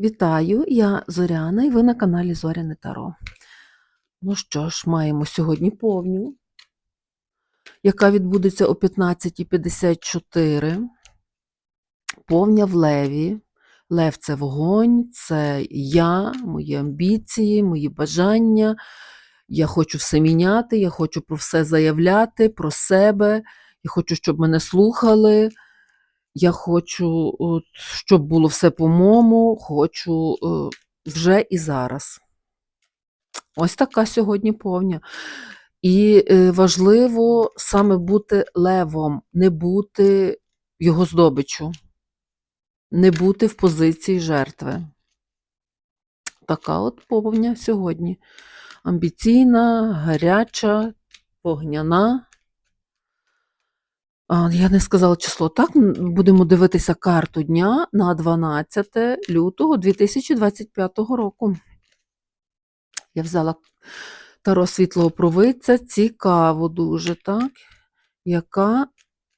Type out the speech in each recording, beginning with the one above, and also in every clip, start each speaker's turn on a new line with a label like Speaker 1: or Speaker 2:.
Speaker 1: Вітаю, я Зоряна і ви на каналі Зоряне Таро. Ну що ж, маємо сьогодні повню, яка відбудеться о 15.54. Повня в леві. Лев це вогонь, це я, мої амбіції, мої бажання. Я хочу все міняти, я хочу про все заявляти, про себе. Я хочу, щоб мене слухали. Я хочу, от, щоб було все по-моєму, хочу е, вже і зараз. Ось така сьогодні повня. І е, важливо саме бути левом, не бути його здобичу, не бути в позиції жертви. Така от повня сьогодні. Амбіційна, гаряча, вогняна. Я не сказала число. Так, будемо дивитися карту дня на 12 лютого 2025 року. Я взяла таро світлого провидця. Цікаво дуже, так? Яка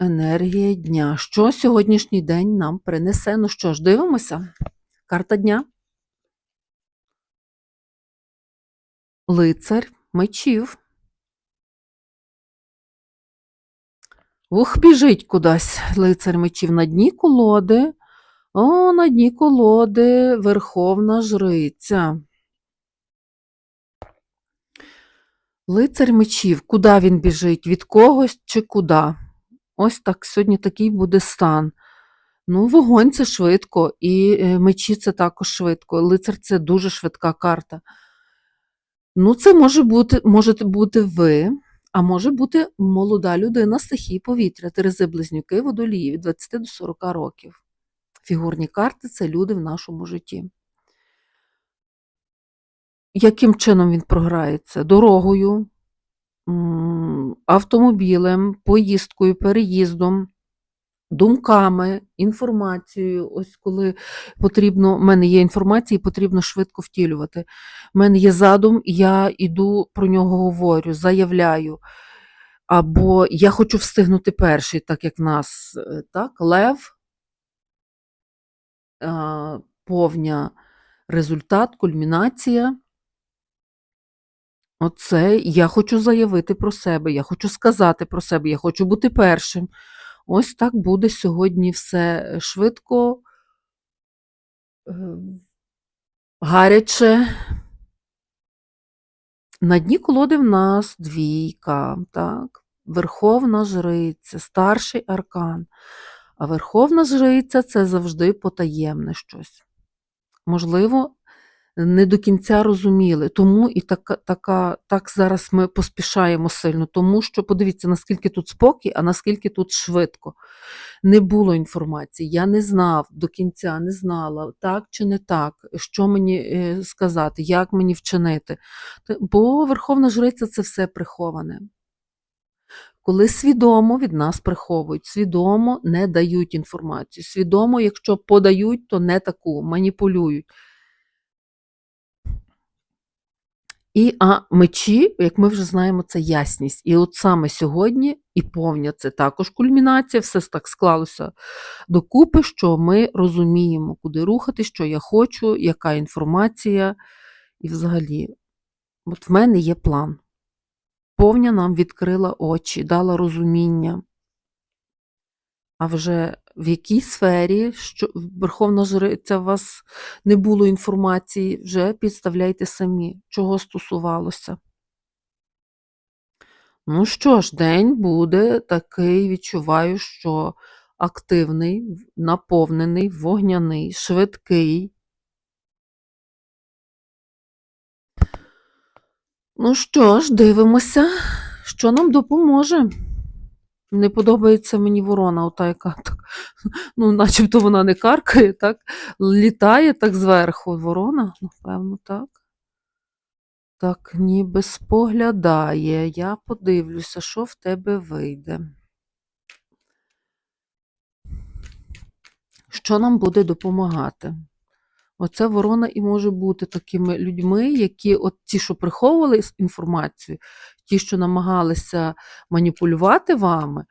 Speaker 1: енергія дня? Що сьогоднішній день нам принесе? Ну що ж, дивимося. Карта дня. Лицар мечів. Ух, біжить кудись лицар мечів на дні колоди. О, на дні колоди Верховна Жриця. Лицар мечів. Куди він біжить? Від когось чи куди? Ось так сьогодні такий буде стан. Ну, вогонь це швидко, і е, мечі це також швидко. Лицар це дуже швидка карта. Ну, це може бути, можете бути ви, а може бути молода людина стихії повітря, Терези Близнюки, водолії від 20 до 40 років. Фігурні карти це люди в нашому житті. Яким чином він програється? Дорогою, автомобілем, поїздкою, переїздом, думками, інформацією. Ось коли потрібно, в мене є інформація, і потрібно швидко втілювати. У мене є задум, я іду про нього говорю, заявляю. Або я хочу встигнути перший, так як в нас е, так, лев, повня результат, кульмінація. Оце я хочу заявити про себе, я хочу сказати про себе, я хочу бути першим. Ось так буде сьогодні все швидко, е, гаряче. На дні колоди в нас двійка, так? Верховна жриця, старший аркан. А Верховна жриця це завжди потаємне щось. Можливо, не до кінця розуміли. Тому і така, така, так зараз ми поспішаємо сильно, тому що подивіться, наскільки тут спокій, а наскільки тут швидко. Не було інформації, я не знав до кінця, не знала, так чи не так, що мені е, сказати, як мені вчинити. Бо Верховна Жриця це все приховане. Коли свідомо від нас приховують, свідомо не дають інформацію. Свідомо, якщо подають, то не таку, маніпулюють. І а мечі, як ми вже знаємо, це ясність. І от саме сьогодні і повня це також кульмінація, все так склалося докупи, що ми розуміємо, куди рухати, що я хочу, яка інформація. І взагалі, от в мене є план. Повня нам відкрила очі, дала розуміння. А вже в якій сфері, що Верховна Жриця, у вас не було інформації, вже підставляйте самі, чого стосувалося. Ну що ж, день буде такий, відчуваю, що активний, наповнений, вогняний, швидкий. Ну що ж, дивимося, що нам допоможе. Не подобається мені ворона, ота яка так, ну, начебто вона не каркає, так, літає так зверху. Ворона, напевно, так. Так, ніби споглядає. Я подивлюся, що в тебе вийде. Що нам буде допомагати? Оця ворона і може бути такими людьми, які, от ті, що приховували інформацію, ті, що намагалися маніпулювати вами,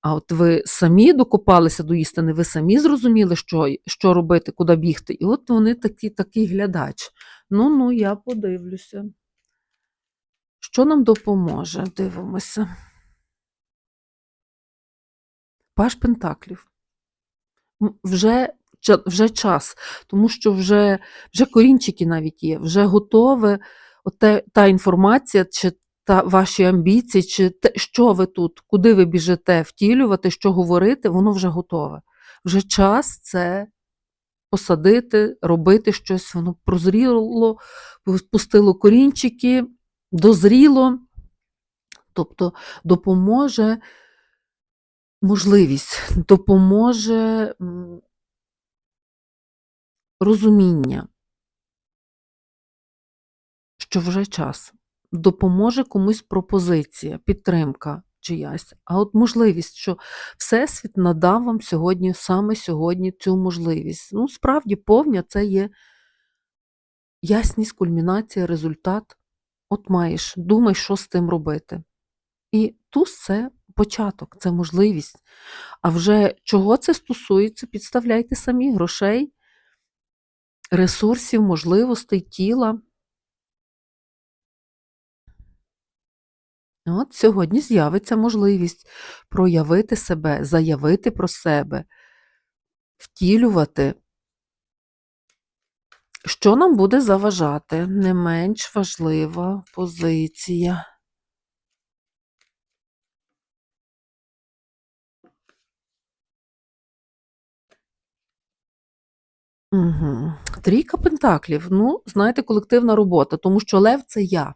Speaker 1: А от ви самі докопалися до істини, ви самі зрозуміли, що, що робити, куди бігти. І от вони такі, такий глядач. Ну, ну, я подивлюся. Що нам допоможе? Дивимося. Паш Пентаклів. Вже, вже час, тому що вже, вже корінчики навіть є, вже готове. Оте, та інформація, чи та ваші амбіції, чи те, що ви тут, куди ви біжите втілювати, що говорити, воно вже готове. Вже час це посадити, робити щось, воно прозріло, пустило корінчики, дозріло, тобто допоможе можливість, допоможе розуміння, що вже час, допоможе комусь пропозиція, підтримка чиясь. А от можливість, що Всесвіт надав вам сьогодні, саме сьогодні цю можливість. Ну, справді, повня це є ясність, кульмінація, результат. От маєш, думай, що з тим робити. І туз це початок, це можливість. А вже чого це стосується, підставляйте самі грошей, ресурсів, можливостей, тіла. От сьогодні з'явиться можливість проявити себе, заявити про себе, втілювати. Що нам буде заважати? Не менш важлива позиція. Угу. Трійка пентаклів. Ну, знаєте, колективна робота, тому що лев це я.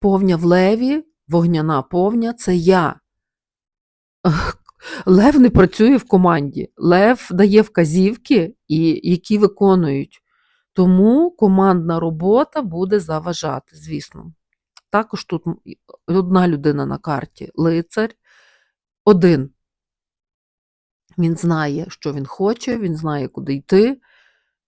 Speaker 1: Повня в леві, вогняна повня це я. Лев не працює в команді. Лев дає вказівки, і, які виконують. Тому командна робота буде заважати, звісно. Також тут одна людина на карті лицар, один. Він знає, що він хоче, він знає, куди йти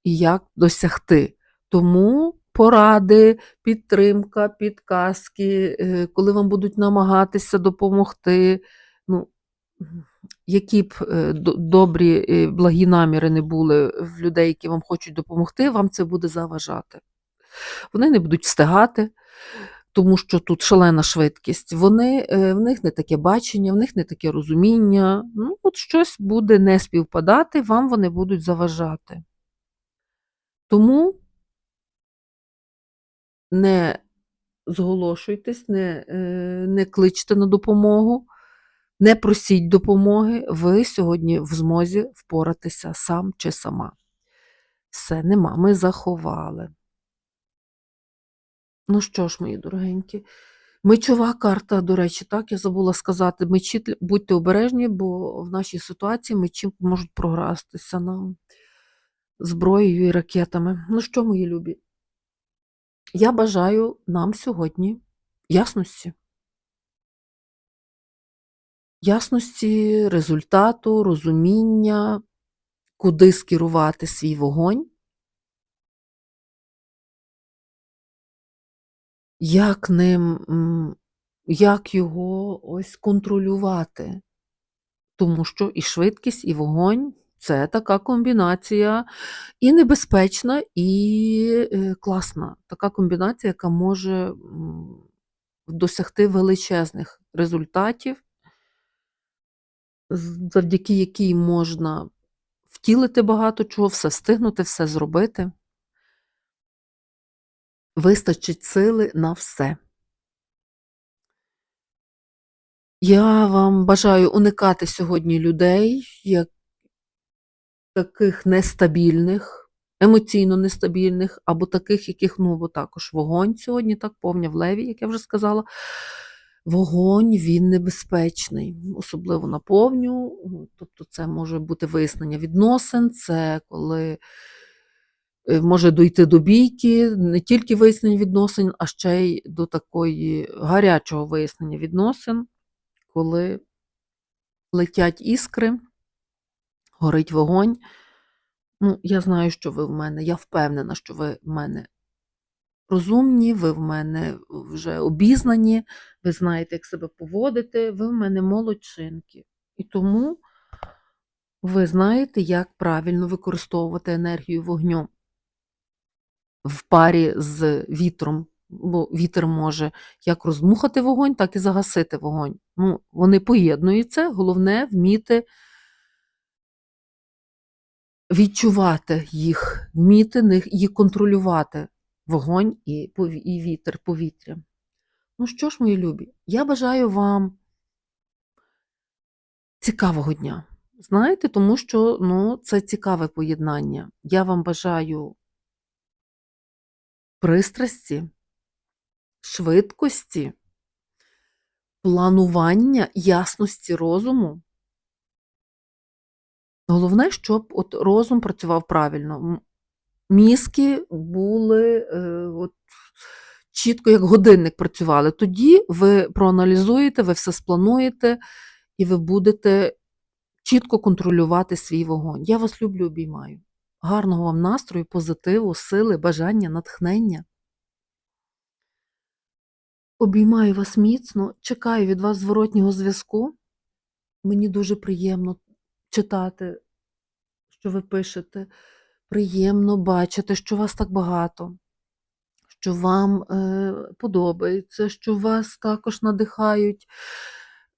Speaker 1: і як досягти. Тому поради, підтримка, підказки, е, коли вам будуть намагатися допомогти, ну, які б е, добрі, е, благі наміри не були в людей, які вам хочуть допомогти, вам це буде заважати. Вони не будуть встигати, тому що тут шалена швидкість. Вони, в них не таке бачення, в них не таке розуміння. Ну, от щось буде не співпадати, вам вони будуть заважати. Тому не зголошуйтесь, не, е, не кличте на допомогу, не просіть допомоги. Ви сьогодні в змозі впоратися сам чи сама. Все, нема, ми заховали. Ну що ж, мої дорогенькі, мечова карта, до речі, так, я забула сказати, мечі, будьте обережні, бо в нашій ситуації мечі можуть програстися нам зброєю і ракетами. Ну що, мої любі, я бажаю нам сьогодні ясності. Ясності, результату, розуміння, куди скерувати свій вогонь, як ним, як його ось контролювати. Тому що і швидкість, і вогонь це така комбінація і небезпечна, і е, класна. Така комбінація, яка може досягти величезних результатів, завдяки якій можна втілити багато чого, все встигнути, все зробити. Вистачить сили на все. Я вам бажаю уникати сьогодні людей, як таких нестабільних, емоційно нестабільних, або таких, яких, ну, бо також вогонь сьогодні, так, повня в леві, як я вже сказала. Вогонь він небезпечний, особливо на повню. Тобто, це може бути вияснення відносин, це коли е, може дойти до бійки, не тільки вияснення відносин, а ще й до такої гарячого вияснення відносин, коли летять іскри, горить вогонь. Ну, я знаю, що ви в мене, я впевнена, що ви в мене розумні, ви в мене вже обізнані, ви знаєте, як себе поводити, ви в мене молодчинки. І тому ви знаєте, як правильно використовувати енергію вогню в парі з вітром. Бо вітер може як роздмухати вогонь, так і загасити вогонь. Ну, вони поєднуються, головне вміти відчувати їх, вміти їх контролювати вогонь і, і вітер, повітря. Ну що ж, мої любі, я бажаю вам цікавого дня. Знаєте, тому що ну, це цікаве поєднання. Я вам бажаю пристрасті, швидкості, планування, ясності розуму. Головне, щоб от розум працював правильно. Мізки були е, от, чітко як годинник працювали. Тоді ви проаналізуєте, ви все сплануєте, і ви будете чітко контролювати свій вогонь. Я вас люблю, обіймаю. Гарного вам настрою, позитиву, сили, бажання, натхнення. Обіймаю вас міцно, чекаю від вас зворотнього зв'язку. Мені дуже приємно читати, що ви пишете. Приємно бачити, що вас так багато, що вам е, подобається, що вас також надихають.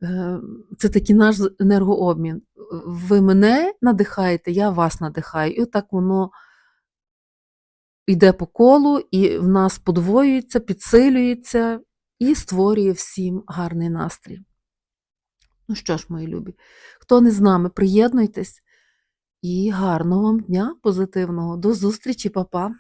Speaker 1: Е, це такий наш енергообмін. Ви мене надихаєте, я вас надихаю. І отак воно йде по колу, і в нас подвоюється, підсилюється і створює всім гарний настрій. Ну що ж, мої любі, хто не з нами, приєднуйтесь і гарного вам дня позитивного. До зустрічі, па-па!